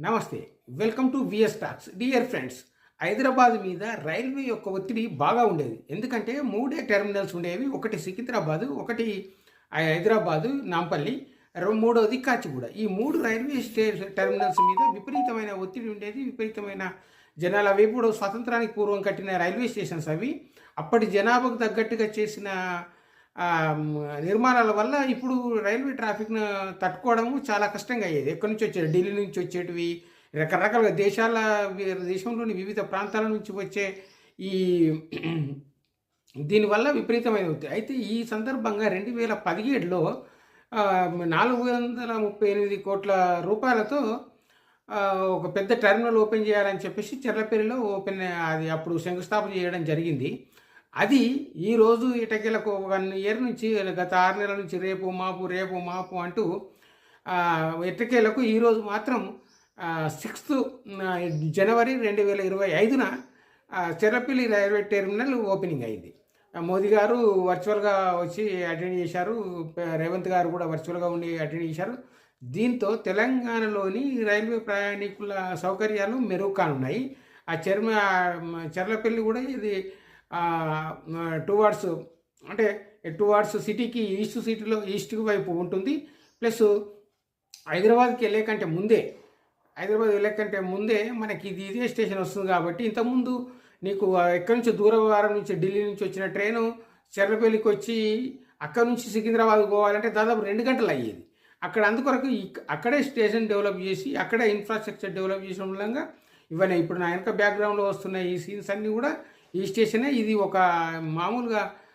నమస్తే welcome to VS talks. Dear friends Hyderabad మీద railway యొక్క ఒత్తిడి బాగా ఉండేది. ఎందుకంటే మూడే టెర్మినల్స్ ఉండేవి. ఒకటి సికింద్రాబాదు ఒకటి హైదరాబాదు నాంపల్లి రెం- మూడోది కాచిగూడ. ఈ మూడు రైల్వే స్టే టెర్మినల్స్ మీద విపరీతమైన ఒత్తిడి ఉండేది. విపరీతమైన జనాలు అవి ఇప్పుడు స్వతంత్రానికి పూర్వం కట్టిన రైల్వే స్టేషన్స్ అవి. అప్పటి జనాభాకు తగ్గట్టుగా చేసిన నిర్మాణాల వల్ల ఇప్పుడు రైల్వే ట్రాఫిక్ను తట్టుకోవడము చాలా కష్టంగా అయ్యేది. ఎక్కడి నుంచి వచ్చేది ఢిల్లీ నుంచి వచ్చేటివి? రకరకాల దేశాల దేశంలోని వివిధ ప్రాంతాల నుంచి వచ్చే ఈ దీనివల్ల విపరీతమైన అవుతాయి అయితే ఈ సందర్భంగా రెండు వేల పదిహేడులో నాలుగు వందల ముప్పై ఎనిమిది కోట్ల రూపాయలతో ఒక పెద్ద టెర్మినల్ ఓపెన్ చేయాలని చెప్పేసి చెర్లపల్లిలో ఓపెన్ అది అప్పుడు శంకుస్థాపన చేయడం జరిగింది. అది ఈరోజు ఇటకెలకు వన్ ఇయర్ నుంచి గత ఆరు నెలల నుంచి రేపు మాపు రేపు మాపు అంటూ ఆ, ఈరోజు మాత్రం సిక్స్త్ జనవరి రెండు వేల ఇరవై ఐదున చెర్లపల్లి రైల్వే టెర్మినల్ ఓపెనింగ్ అయింది. మోదీ గారు వర్చువల్గా వచ్చి అటెండ్ చేశారు. రేవంత్ గారు కూడా వర్చువల్గా ఉండి అటెండ్ చేశారు. దీంతో తెలంగాణలోని రైల్వే ప్రయాణికుల సౌకర్యాలు మెరుగు కానున్నాయి ఆ చర్మ చెర్లపల్లి కూడా ఇది టువార్డ్స్ అంటే టువార్డ్స్ సిటీకి ఈస్ట్ సిటీలో ఈస్ట్ వైపు ఉంటుంది. ప్లస్ హైదరాబాద్కి వెళ్ళే కంటే ముందే హైదరాబాద్ వెళ్ళే కంటే ముందే మనకి ఇది ఇదే స్టేషన్ వస్తుంది కాబట్టి ఇంతకుముందు నీకు ఎక్కడి నుంచి దూరవారం నుంచి ఢిల్లీ నుంచి వచ్చిన ట్రైను చెర్లపల్లికి వచ్చి అక్కడ నుంచి సికింద్రాబాద్ పోవాలంటే దాదాపు రెండు గంటలు అయ్యేది. అక్కడ అందుకొరకు అక్కడే స్టేషన్ డెవలప్ చేసి అక్కడే ఇన్ఫ్రాస్ట్రక్చర్ డెవలప్ చేసిన మూలంగా ఇవన్నీ ఇప్పుడు నా వెనక బ్యాక్గ్రౌండ్లో వస్తున్న ఈ సీన్స్ అన్నీ కూడా ఈ స్టేషనే ఇది ఒక మామూలుగా